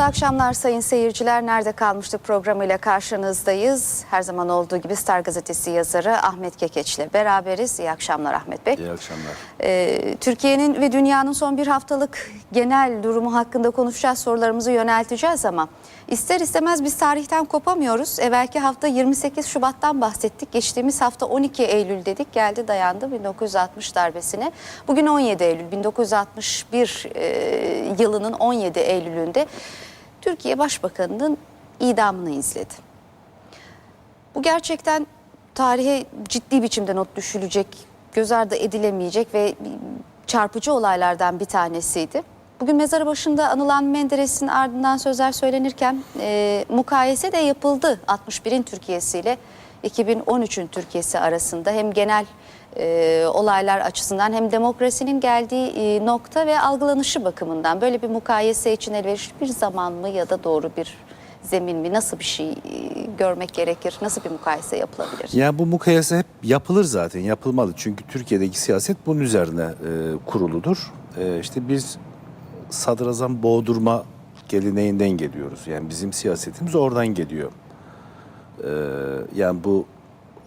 Mutlu akşamlar sayın seyirciler. Nerede kalmıştık programıyla karşınızdayız. Her zaman olduğu gibi Star Gazetesi yazarı Ahmet Kekeç ile beraberiz. İyi akşamlar Ahmet Bey. İyi akşamlar. Ee, Türkiye'nin ve dünyanın son bir haftalık genel durumu hakkında konuşacağız. Sorularımızı yönelteceğiz ama ister istemez biz tarihten kopamıyoruz. Evvelki hafta 28 Şubat'tan bahsettik. Geçtiğimiz hafta 12 Eylül dedik. Geldi dayandı 1960 darbesine. Bugün 17 Eylül 1961 e, yılının 17 Eylül'ünde Türkiye Başbakanı'nın idamını izledi. Bu gerçekten tarihe ciddi biçimde not düşülecek, göz ardı edilemeyecek ve çarpıcı olaylardan bir tanesiydi. Bugün mezarı başında anılan Menderes'in ardından sözler söylenirken e, mukayese de yapıldı 61'in Türkiye'si ile 2013'ün Türkiye'si arasında hem genel e, olaylar açısından hem demokrasinin geldiği e, nokta ve algılanışı bakımından böyle bir mukayese için elverişli bir zaman mı ya da doğru bir zemin mi nasıl bir şey e, görmek gerekir nasıl bir mukayese yapılabilir? Yani bu mukayese hep yapılır zaten, yapılmalı. Çünkü Türkiye'deki siyaset bunun üzerine e, kuruludur. E, işte biz sadrazam boğdurma geleneğinden geliyoruz. Yani bizim siyasetimiz oradan geliyor. E, yani bu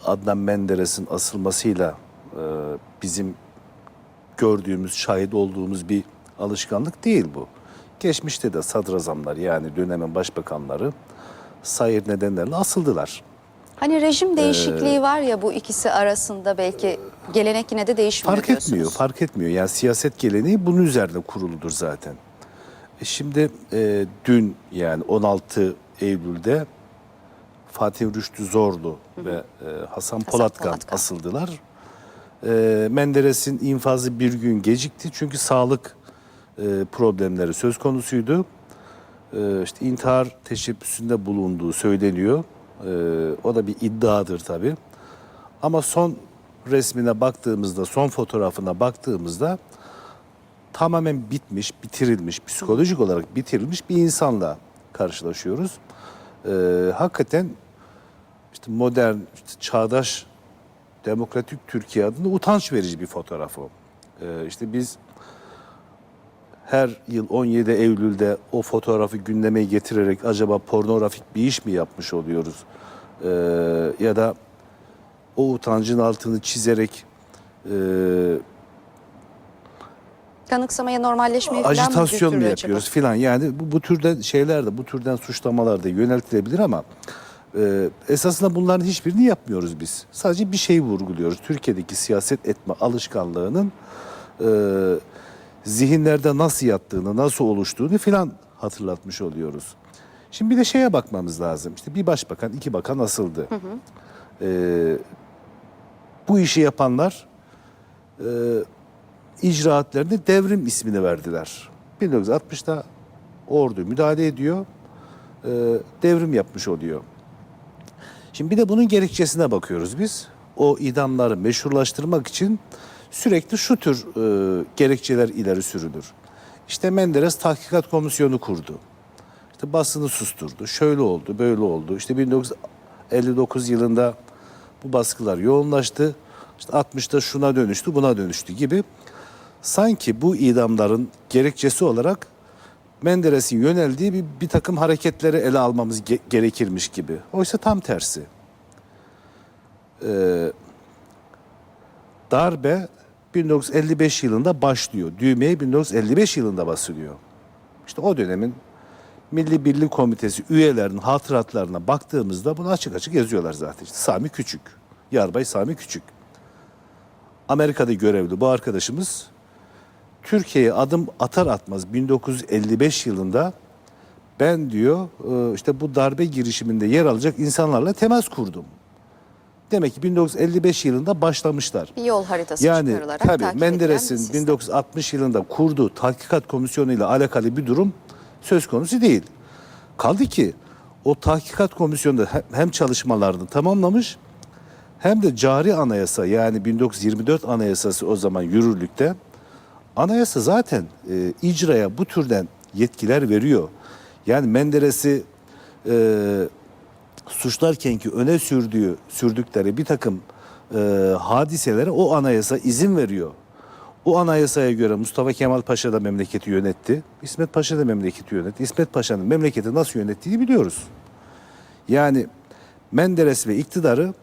Adnan Menderes'in asılmasıyla e, bizim gördüğümüz, şahit olduğumuz bir alışkanlık değil bu. Geçmişte de sadrazamlar yani dönemin başbakanları sayır nedenlerle asıldılar. Hani rejim değişikliği var ya bu ikisi arasında belki gelenek yine de değişmiyor Fark diyorsunuz. etmiyor, fark etmiyor. Yani siyaset geleneği bunun üzerine kuruludur zaten. E şimdi e, dün yani 16 Eylül'de Fatih Rüştü Zorlu ve e, Hasan Polatkan, Polatkan. asıldılar. E, Menderes'in infazı bir gün gecikti çünkü sağlık e, problemleri söz konusuydu. E, işte intihar teşebbüsünde bulunduğu söyleniyor. E, o da bir iddiadır tabii. Ama son resmine baktığımızda, son fotoğrafına baktığımızda tamamen bitmiş, bitirilmiş, psikolojik olarak bitirilmiş bir insanla karşılaşıyoruz. Ee, hakikaten işte modern, işte çağdaş, demokratik Türkiye adına utanç verici bir fotoğraf o. Ee, işte biz her yıl 17 Eylül'de o fotoğrafı gündeme getirerek acaba pornografik bir iş mi yapmış oluyoruz? Ee, ya da o utancın altını çizerek e, Kanıksamaya normalleşmeye falan ajitasyon mu götürüyor acaba? yapıyoruz filan. Yani bu, bu türden şeyler de bu türden suçlamalar da yöneltilebilir ama e, esasında bunların hiçbirini yapmıyoruz biz. Sadece bir şey vurguluyoruz. Türkiye'deki siyaset etme alışkanlığının e, zihinlerde nasıl yattığını, nasıl oluştuğunu filan hatırlatmış oluyoruz. Şimdi bir de şeye bakmamız lazım. İşte bir başbakan, iki bakan asıldı. E, bu işi yapanlar e, icraatlerine devrim ismini verdiler. 1960'da ordu müdahale ediyor, e, devrim yapmış oluyor. Şimdi bir de bunun gerekçesine bakıyoruz biz. O idamları meşrulaştırmak için sürekli şu tür e, gerekçeler ileri sürülür. İşte Menderes Tahkikat Komisyonu kurdu. İşte basını susturdu. Şöyle oldu, böyle oldu. İşte 1959 yılında bu baskılar yoğunlaştı. İşte 60'ta şuna dönüştü, buna dönüştü gibi. Sanki bu idamların gerekçesi olarak Menderes'in yöneldiği bir, bir takım hareketleri ele almamız ge- gerekirmiş gibi. Oysa tam tersi. Ee, darbe 1955 yılında başlıyor. Düğmeye 1955 yılında basılıyor. İşte o dönemin Milli Birlik Komitesi üyelerinin hatıratlarına baktığımızda bunu açık açık yazıyorlar zaten. İşte Sami Küçük, Yarbay Sami Küçük. Amerika'da görevli bu arkadaşımız Türkiye'ye adım atar atmaz 1955 yılında ben diyor e, işte bu darbe girişiminde yer alacak insanlarla temas kurdum. Demek ki 1955 yılında başlamışlar. Bir yol haritası Yani çıkarılarak tabii takip Menderes'in sistem. 1960 yılında kurduğu tahkikat komisyonu ile alakalı bir durum söz konusu değil. Kaldı ki o tahkikat komisyonunda he- hem çalışmalarını tamamlamış hem de cari anayasa yani 1924 anayasası o zaman yürürlükte. Anayasa zaten e, icraya bu türden yetkiler veriyor. Yani Menderes'i e, suçlarken ki öne sürdüğü sürdükleri bir takım e, hadiselere o anayasa izin veriyor. O anayasaya göre Mustafa Kemal Paşa da memleketi yönetti. İsmet Paşa da memleketi yönetti. İsmet Paşa'nın memleketi nasıl yönettiğini biliyoruz. Yani Menderes ve iktidarı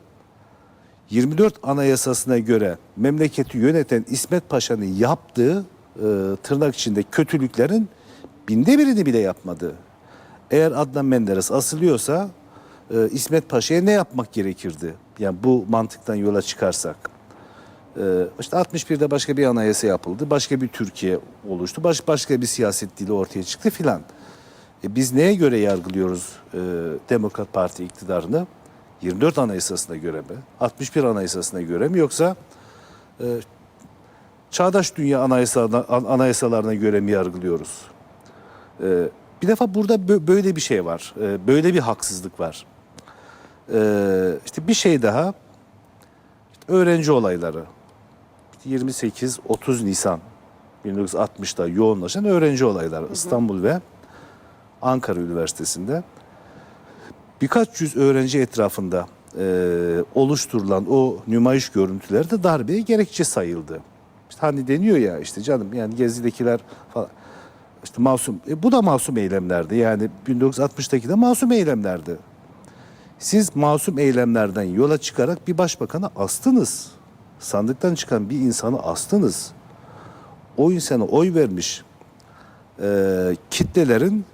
24 Anayasasına göre memleketi yöneten İsmet Paşa'nın yaptığı e, tırnak içinde kötülüklerin binde birini bile yapmadı. Eğer Adnan Menderes asılıyorsa e, İsmet Paşa'ya ne yapmak gerekirdi? Yani bu mantıktan yola çıkarsak. E, işte 61'de başka bir anayasa yapıldı. Başka bir Türkiye oluştu. Baş, başka bir siyaset dili ortaya çıktı filan. E, biz neye göre yargılıyoruz e, Demokrat Parti iktidarını? 24 Anayasasına göre mi? 61 Anayasasına göre mi? Yoksa e, çağdaş dünya anayasalarına, an- anayasalarına göre mi yargılıyoruz? E, bir defa burada bö- böyle bir şey var. E, böyle bir haksızlık var. E, işte bir şey daha. İşte öğrenci olayları. 28-30 Nisan 1960'da yoğunlaşan öğrenci olayları İstanbul ve Ankara Üniversitesi'nde birkaç yüz öğrenci etrafında e, oluşturulan o nümayiş görüntüleri de darbeye gerekçe sayıldı. İşte hani deniyor ya işte canım yani gezidekiler falan işte masum e, bu da masum eylemlerdi. Yani 1960'taki de masum eylemlerdi. Siz masum eylemlerden yola çıkarak bir başbakanı astınız. Sandıktan çıkan bir insanı astınız. O insana oy vermiş e, kitlelerin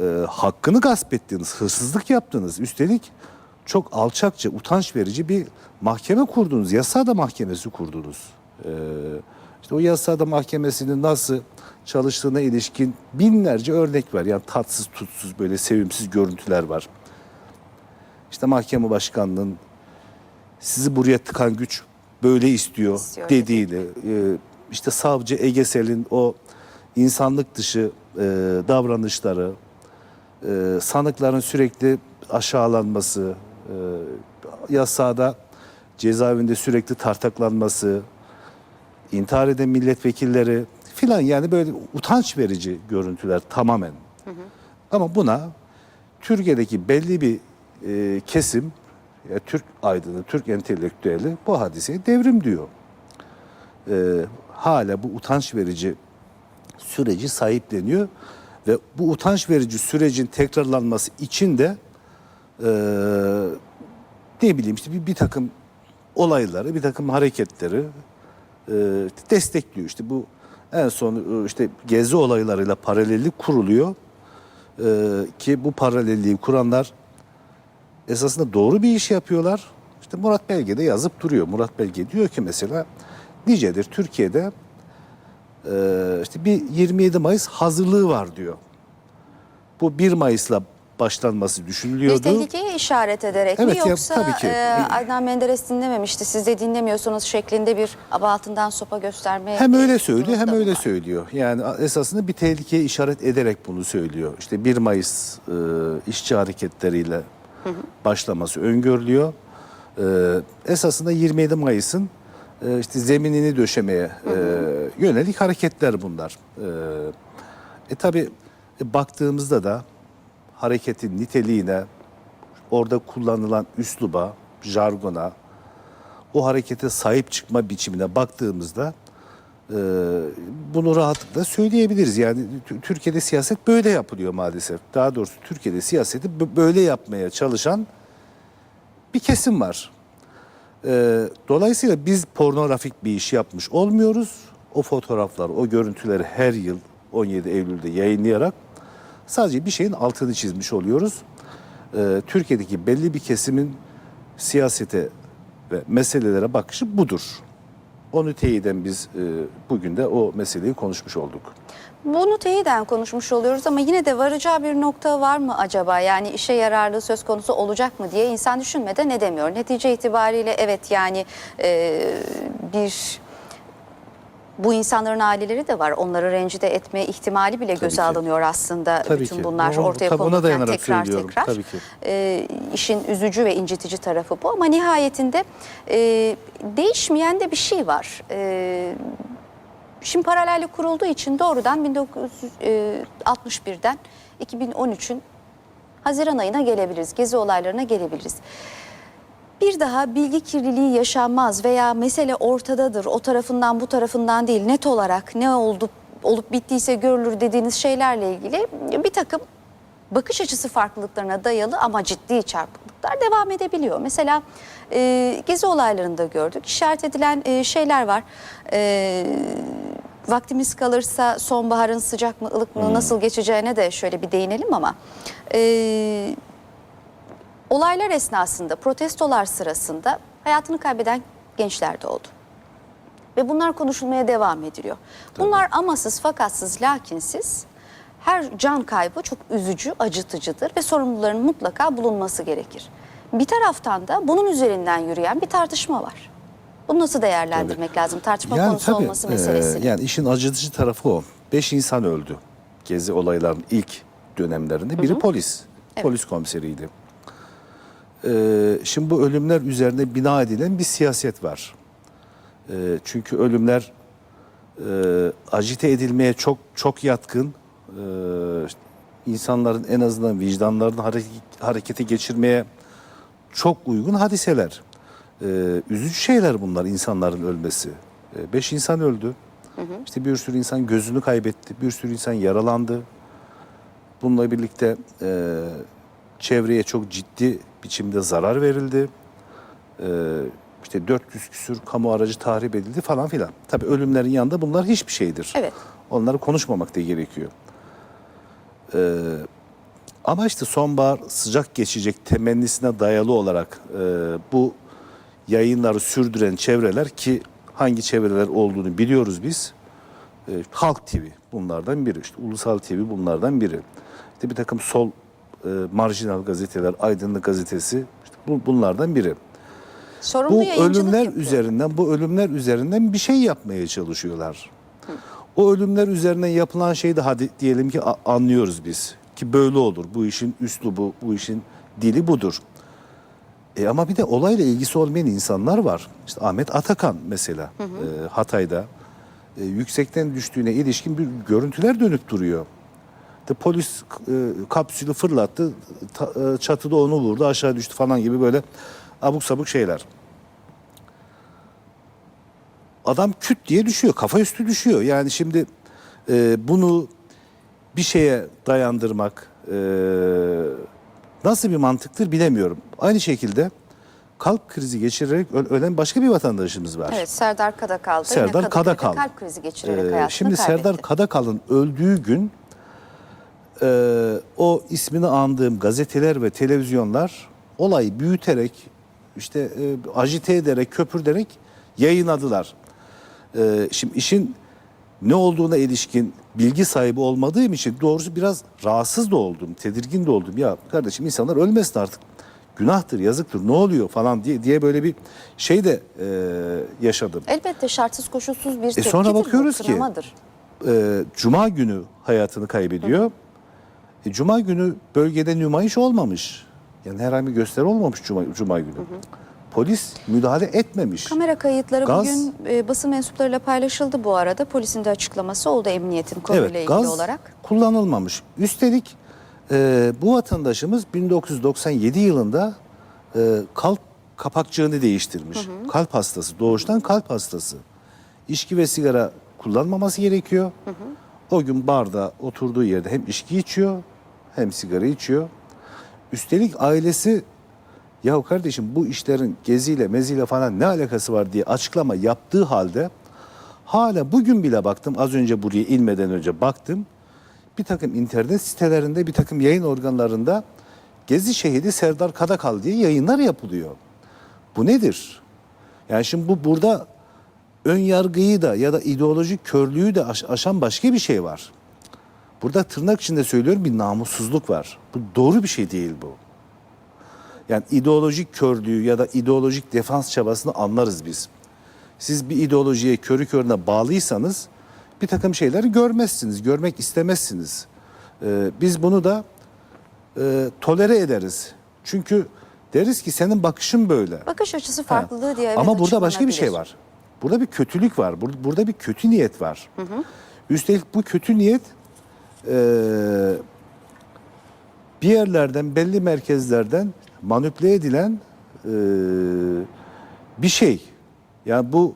e, hakkını gasp ettiniz, hırsızlık yaptınız. Üstelik çok alçakça, utanç verici bir mahkeme kurdunuz. Yasada mahkemesi kurdunuz. E, işte o yasada mahkemesinin nasıl çalıştığına ilişkin binlerce örnek var. Yani tatsız, tutsuz, böyle sevimsiz görüntüler var. İşte mahkeme başkanının sizi buraya tıkan güç böyle istiyor, İstiyor dediğini, e, işte savcı Egesel'in o insanlık dışı e, davranışları, e, sanıkların sürekli aşağılanması, e, yasada cezaevinde sürekli tartaklanması, intihar eden milletvekilleri filan yani böyle utanç verici görüntüler tamamen. Ama buna Türkiye'deki belli bir e, kesim, ya Türk aydını, Türk entelektüeli bu hadiseye devrim diyor. E, hala bu utanç verici süreci sahipleniyor ve bu utanç verici sürecin tekrarlanması için de e, ne bileyim işte bir, bir takım olayları, bir takım hareketleri e, destekliyor. İşte bu en son işte gezi olaylarıyla paralellik kuruluyor E, ki bu paralelliği kuranlar esasında doğru bir iş yapıyorlar. İşte Murat Belge de yazıp duruyor. Murat Belge diyor ki mesela nicedir Türkiye'de e, işte bir 27 Mayıs hazırlığı var diyor. Bu 1 Mayıs'la başlanması Bir düşünülüyordu. tehlikeye işaret ederek Evet mi ya, yoksa tabii ki. e, Adnan Menderes dinlememişti siz de dinlemiyorsunuz şeklinde bir aba altından sopa gösterme Hem öyle söylüyor hem öyle var? söylüyor. Yani esasında bir tehlikeye işaret ederek bunu söylüyor. İşte 1 Mayıs e, işçi hareketleriyle başlaması öngörülüyor. E, esasında 27 Mayıs'ın e, işte zeminini döşemeye e, yönelik hareketler bunlar. E, e tabi baktığımızda da hareketin niteliğine, orada kullanılan üsluba, jargona, o harekete sahip çıkma biçimine baktığımızda e, bunu rahatlıkla söyleyebiliriz. Yani Tü- Türkiye'de siyaset böyle yapılıyor maalesef. Daha doğrusu Türkiye'de siyaseti bö- böyle yapmaya çalışan bir kesim var. E, dolayısıyla biz pornografik bir iş yapmış olmuyoruz. O fotoğraflar, o görüntüleri her yıl 17 Eylül'de yayınlayarak sadece bir şeyin altını çizmiş oluyoruz. E, Türkiye'deki belli bir kesimin siyasete ve meselelere bakışı budur. Onu teyiden biz e, bugün de o meseleyi konuşmuş olduk. Bunu teyiden konuşmuş oluyoruz ama yine de varacağı bir nokta var mı acaba? Yani işe yararlı söz konusu olacak mı diye insan düşünmeden ne demiyor. Netice itibariyle evet yani e, bir bu insanların aileleri de var. Onları rencide etme ihtimali bile göze ki. alınıyor aslında. Tabii Bütün ki. bunlar Ona- ortaya tabii konulurken tekrar söylüyorum. tekrar. Tabii ki. E, işin üzücü ve incitici tarafı bu ama nihayetinde e, değişmeyen de bir şey var. E, Şimdi paralellik kurulduğu için doğrudan 1961'den 2013'ün Haziran ayına gelebiliriz. Gezi olaylarına gelebiliriz. bir daha bilgi kirliliği yaşanmaz veya mesele ortadadır. O tarafından bu tarafından değil net olarak ne oldu olup bittiyse görülür dediğiniz şeylerle ilgili bir takım bakış açısı farklılıklarına dayalı ama ciddi çarpıklıklar devam edebiliyor. Mesela e, gezi olaylarında gördük işaret edilen e, şeyler var. E, vaktimiz kalırsa sonbaharın sıcak mı ılık mı nasıl geçeceğine de şöyle bir değinelim ama... E, Olaylar esnasında, protestolar sırasında hayatını kaybeden gençler de oldu. Ve bunlar konuşulmaya devam ediliyor. Bunlar amasız, fakatsız, lakinsiz her can kaybı çok üzücü, acıtıcıdır ve sorumluların mutlaka bulunması gerekir. Bir taraftan da bunun üzerinden yürüyen bir tartışma var. Bunu nasıl değerlendirmek lazım? Tartışma konusu tabii, olması e, meselesini. yani işin acıtıcı tarafı o. Beş insan öldü. Gezi olaylarının ilk dönemlerinde. Biri polis. Evet. Polis komiseriydi. E, şimdi bu ölümler üzerine bina edilen bir siyaset var. E, çünkü ölümler e, ajite edilmeye çok çok yatkın. E, işte insanların en azından vicdanlarını hareket, harekete geçirmeye çok uygun hadiseler. Ee, üzücü şeyler bunlar insanların ölmesi. Ee, beş insan öldü. İşte bir sürü insan gözünü kaybetti. Bir sürü insan yaralandı. Bununla birlikte e, çevreye çok ciddi biçimde zarar verildi. Ee, işte 400 küsür kamu aracı tahrip edildi falan filan. Tabii ölümlerin yanında bunlar hiçbir şeydir. Evet. Onları konuşmamak da gerekiyor. Ee, ama işte sonbahar sıcak geçecek temennisine dayalı olarak e, bu yayınları sürdüren çevreler ki hangi çevreler olduğunu biliyoruz biz. E, Halk TV bunlardan biri, işte Ulusal TV bunlardan biri. İşte bir takım sol e, marjinal gazeteler, Aydınlık Gazetesi işte bu, bunlardan biri. Sorumlu Bu ölümler yapıyor. üzerinden bu ölümler üzerinden bir şey yapmaya çalışıyorlar. O ölümler üzerinden yapılan şeyi de hadi diyelim ki anlıyoruz biz. Ki böyle olur. Bu işin üslubu, bu işin dili budur. E ama bir de olayla ilgisi olmayan insanlar var. İşte Ahmet Atakan mesela e, Hatay'da e, yüksekten düştüğüne ilişkin bir görüntüler dönüp duruyor. İşte polis e, kapsülü fırlattı, ta- e, çatıda onu vurdu, aşağı düştü falan gibi böyle abuk sabuk şeyler. Adam küt diye düşüyor, kafa üstü düşüyor. Yani şimdi e, bunu bir şeye dayandırmak e, nasıl bir mantıktır bilemiyorum. Aynı şekilde kalp krizi geçirerek ölen başka bir vatandaşımız var. Evet Serdar Kadakal'da Serdar Kadakal. kalp krizi geçirerek Ee, hayatını şimdi kaybetti. Serdar Kadakal'ın öldüğü gün e, o ismini andığım gazeteler ve televizyonlar olayı büyüterek işte e, ajite ederek köpürderek yayınladılar. E, şimdi işin ne olduğuna ilişkin bilgi sahibi olmadığım için doğrusu biraz rahatsız da oldum, tedirgin de oldum. Ya kardeşim insanlar ölmesin artık. Günahtır, yazıktır, ne oluyor falan diye diye böyle bir şey de e, yaşadım. Elbette şartsız koşulsuz bir tepkidir. E sonra bakıyoruz bu, ki- e, Cuma günü hayatını kaybediyor. E, Cuma günü bölgede nümayiş olmamış. Yani herhangi bir gösteri olmamış Cuma, Cuma günü. Polis müdahale etmemiş. Kamera kayıtları Gaz- bugün e, basın mensuplarıyla paylaşıldı bu arada. Polisin de açıklaması oldu emniyetin konuyla evet, ilgili gaz olarak. kullanılmamış. Üstelik e, bu vatandaşımız 1997 yılında e, kalp kapakçığını değiştirmiş. Kalp hastası, doğuştan kalp hastası. İçki ve sigara kullanmaması gerekiyor. O gün barda oturduğu yerde hem içki içiyor hem sigara içiyor. Üstelik ailesi ya kardeşim bu işlerin geziyle meziyle falan ne alakası var diye açıklama yaptığı halde hala bugün bile baktım az önce buraya inmeden önce baktım bir takım internet sitelerinde bir takım yayın organlarında Gezi şehidi Serdar Kadakal diye yayınlar yapılıyor. Bu nedir? Yani şimdi bu burada ön yargıyı da ya da ideolojik körlüğü de aş- aşan başka bir şey var. Burada tırnak içinde söylüyorum bir namussuzluk var. Bu doğru bir şey değil bu. Yani ideolojik körlüğü ya da ideolojik defans çabasını anlarız biz. Siz bir ideolojiye körü körüne bağlıysanız bir takım şeyleri görmezsiniz, görmek istemezsiniz. Ee, biz bunu da e, tolere ederiz. Çünkü deriz ki senin bakışın böyle. Bakış açısı Ha. farklılığı diye evet Ama burada başka bir şey var. Burada bir kötülük var. Bur- Burada bir kötü niyet var. Üstelik bu kötü niyet e, bir yerlerden, belli merkezlerden manipüle edilen e, bir şey. Yani bu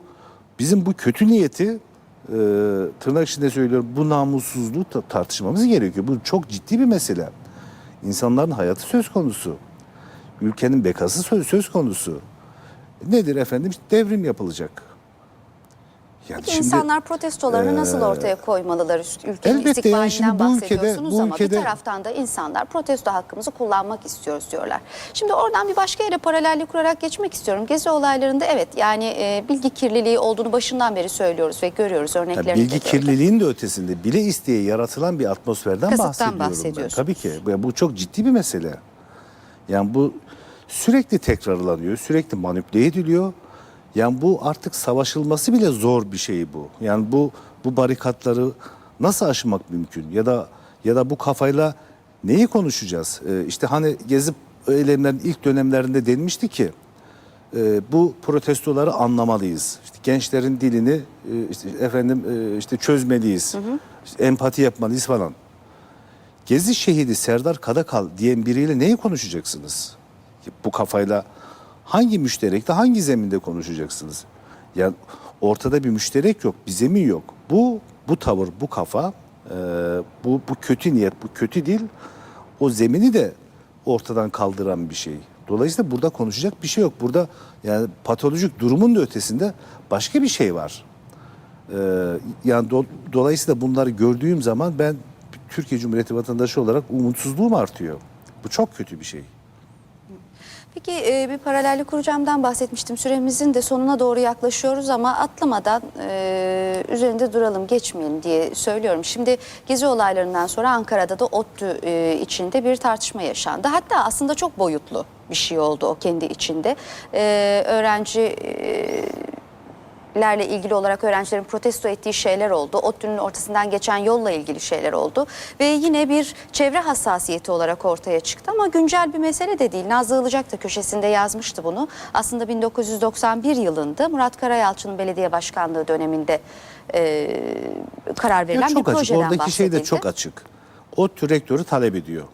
bizim bu kötü niyeti e, tırnak içinde söylüyorum bu namussuzluğu ta- tartışmamız gerekiyor. Bu çok ciddi bir mesele. İnsanların hayatı söz konusu. Ülkenin bekası söz, söz konusu. Nedir efendim? İşte devrim yapılacak. Yani Peki insanlar protestolarını nasıl ortaya koymalılar? Ülkenin elbette yani şimdi bu ülkede- bahsediyorsunuz bu ama ülkede- bir taraftan da insanlar protesto hakkımızı kullanmak istiyoruz diyorlar. Şimdi oradan bir başka yere paralellik kurarak geçmek istiyorum. Gezi olaylarında evet yani e, bilgi kirliliği olduğunu başından beri söylüyoruz ve görüyoruz örneklerini bilgi de kirliliğinin de ötesinde bile isteye yaratılan bir atmosferden Kasıttan bahsediyorum ben. Tabii ki. Bu- Bu çok ciddi bir mesele. Yani bu sürekli tekrarlanıyor, sürekli manipüle ediliyor. Yani bu artık savaşılması bile zor bir şey bu. Yani bu bu barikatları nasıl aşmak mümkün? Ya da ya da bu kafayla neyi konuşacağız? Ee, işte hani gezip eylemlerin ilk dönemlerinde denmişti ki e, bu protestoları anlamalıyız. İşte gençlerin dilini e, işte efendim e, işte çözmeliyiz. İşte empati yapmalıyız falan. Gezi şehidi Serdar Kadakal diyen biriyle neyi konuşacaksınız? Bu kafayla hangi müşterekte hangi zeminde konuşacaksınız? Yani ortada bir müşterek yok, bir zemin yok. Bu bu tavır, bu kafa, e, bu bu kötü niyet, bu kötü dil o zemini de ortadan kaldıran bir şey. Dolayısıyla burada konuşacak bir şey yok. Burada yani patolojik durumun da ötesinde başka bir şey var. Ee, yani do- dolayısıyla bunları gördüğüm zaman ben Türkiye Cumhuriyeti vatandaşı olarak umutsuzluğum artıyor. Bu çok kötü bir şey. Peki e, bir paralellik kuracağımdan bahsetmiştim. Süremizin de sonuna doğru yaklaşıyoruz ama atlamadan e, üzerinde duralım, geçmeyelim diye söylüyorum. Şimdi gezi olaylarından sonra Ankara'da da ODTÜ e, içinde bir tartışma yaşandı. Hatta aslında çok boyutlu bir şey oldu o kendi içinde. Öğrenci lerle ilgili olarak öğrencilerin protesto ettiği şeyler oldu. ODTÜ'nün ortasından geçen yolla ilgili şeyler oldu. Ve yine bir çevre hassasiyeti olarak ortaya çıktı ama güncel bir mesele de değil. Nazlı Ilıcak da köşesinde yazmıştı bunu. Aslında 1991 yılında Murat Karayalçı'nın belediye başkanlığı döneminde e, karar verilen Ya bir çok açık. projeden Oradaki şey de çok açık. O rektörü talep ediyor.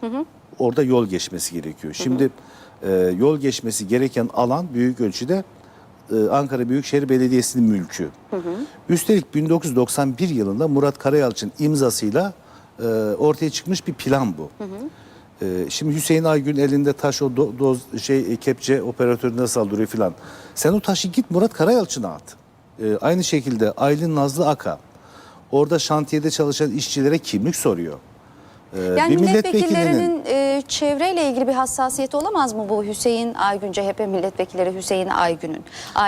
Orada yol geçmesi gerekiyor. Şimdi e, yol geçmesi gereken alan büyük ölçüde e, Ankara Büyükşehir Belediyesi'nin mülkü. Üstelik 1991 yılında Murat Karayalçın imzasıyla e, ortaya çıkmış bir plan bu. E, şimdi Hüseyin Aygün elinde taş o do- doz şey e, kepçe operatörüne saldırıyor filan. Sen o taşı git Murat Karayalçın'a at. E, aynı şekilde Aylin Nazlı Aka orada şantiyede çalışan işçilere kimlik soruyor. E, Yani bir milletvekillerinin e, çevreyle ilgili bir hassasiyeti olamaz mı bu Hüseyin Aygün, CHP milletvekilleri Hüseyin Aygün'ün?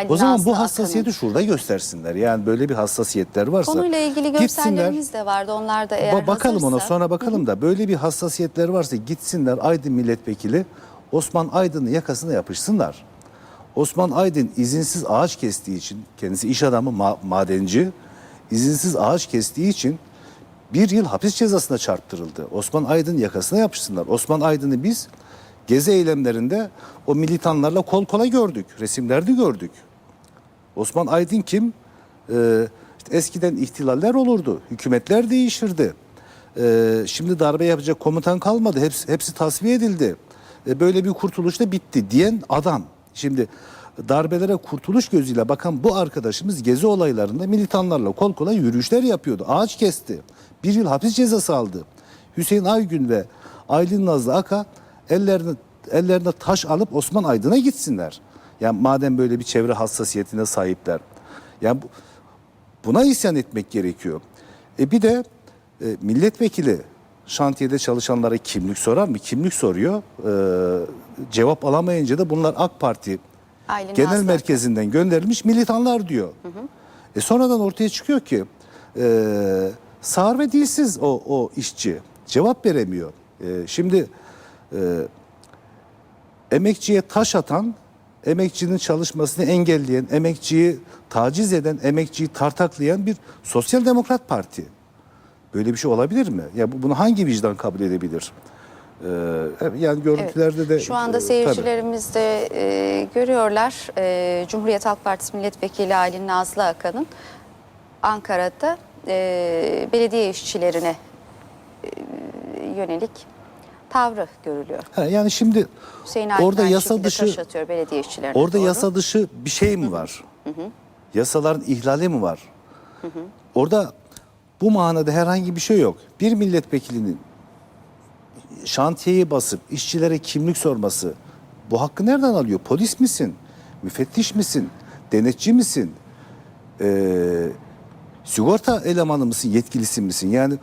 O zaman bu hassasiyeti şurada göstersinler. Yani böyle bir hassasiyetler varsa Konuyla ilgili görsellerimiz de vardı. Onlar da eğer Ba- bakalım ona hazırsa. sonra bakalım da böyle bir hassasiyetler varsa gitsinler Aydın milletvekili Osman Aydın'ın yakasına yapışsınlar. Osman Aydın izinsiz ağaç kestiği için kendisi iş adamı ma- madenci izinsiz ağaç kestiği için bir yıl hapis cezasına çarptırıldı. Osman Aydın yakasına yapışsınlar. Osman Aydın'ı biz gezi eylemlerinde o militanlarla kol kola gördük. Resimlerde gördük. Osman Aydın kim? Ee, işte eskiden ihtilaller olurdu. Hükümetler değişirdi. Ee, şimdi darbe yapacak komutan kalmadı. Hepsi, hepsi tasfiye edildi. Ee, böyle bir kurtuluş da bitti diyen adam. Şimdi darbelere kurtuluş gözüyle bakan bu arkadaşımız gezi olaylarında militanlarla kol kola yürüyüşler yapıyordu. Ağaç kesti. Bir yıl hapis cezası aldı. Hüseyin Aygün ve Aylin Nazlı Aka ellerine, ellerine taş alıp Osman Aydın'a gitsinler. Yani madem böyle bir çevre hassasiyetine sahipler. Yani bu, buna isyan etmek gerekiyor. E bir de e, milletvekili şantiyede çalışanlara kimlik sorar mı? Kimlik soruyor. E, cevap alamayınca da bunlar AK Parti Aylin genel Nazlı merkezinden gönderilmiş militanlar diyor. E sonradan ortaya çıkıyor ki e, sağır ve dilsiz o, o işçi cevap veremiyor. E, şimdi e, emekçiye taş atan, emekçinin çalışmasını engelleyen, emekçiyi taciz eden, emekçiyi tartaklayan bir sosyal demokrat parti. Böyle bir şey olabilir mi? Ya bu- bunu hangi vicdan kabul edebilir? Ee, yani görüntülerde de Şu anda e, seyircilerimiz de e, görüyorlar. E, Cumhuriyet Halk Partisi Milletvekili Aylin Nazlı Akan'ın Ankara'da e, belediye işçilerine e, yönelik tavrı görülüyor. Ha, yani şimdi Hüseyin orada yasa dışı belediye işçilerine orada doğru. yasa dışı bir şey mi var? Yasaların ihlali mi var? Orada bu manada herhangi bir şey yok. Bir milletvekilinin şantiyeyi basıp işçilere kimlik sorması bu hakkı nereden alıyor? Polis misin? Müfettiş misin? Denetçi misin? Ee, sigorta elemanı mısın? Yetkilisi misin? Yani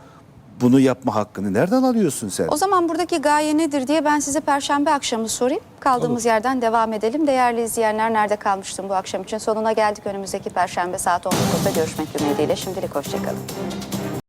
bunu yapma hakkını nereden alıyorsun sen? O zaman buradaki gaye nedir diye ben size perşembe akşamı sorayım. Kaldığımız yerden devam edelim. Değerli izleyenler nerede kalmıştım bu akşam için? Sonuna geldik. Önümüzdeki perşembe saat 19'da görüşmek ümidiyle. Şimdilik hoşçakalın.